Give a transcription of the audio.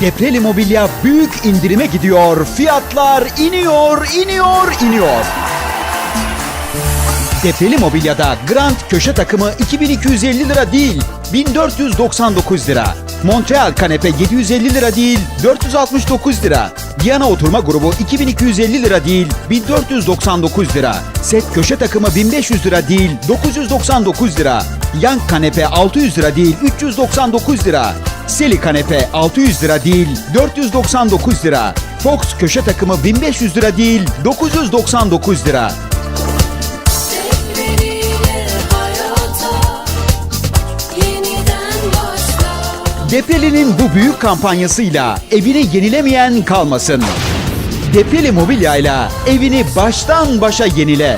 Depreli Mobilya büyük indirime gidiyor. Fiyatlar iniyor, iniyor, iniyor. Depreli Mobilya'da Grand köşe takımı 2250 lira değil, 1499 lira. Montreal kanepe 750 lira değil, 469 lira. Diana oturma grubu 2250 lira değil, 1499 lira. Set köşe takımı 1500 lira değil, 999 lira. Yan kanepe 600 lira değil, 399 lira. Seli kanepe 600 lira değil, 499 lira. Fox köşe takımı 1500 lira değil, 999 lira. Depreli'nin bu büyük kampanyasıyla evini yenilemeyen kalmasın. Depreli Mobilya'yla evini baştan başa yenile.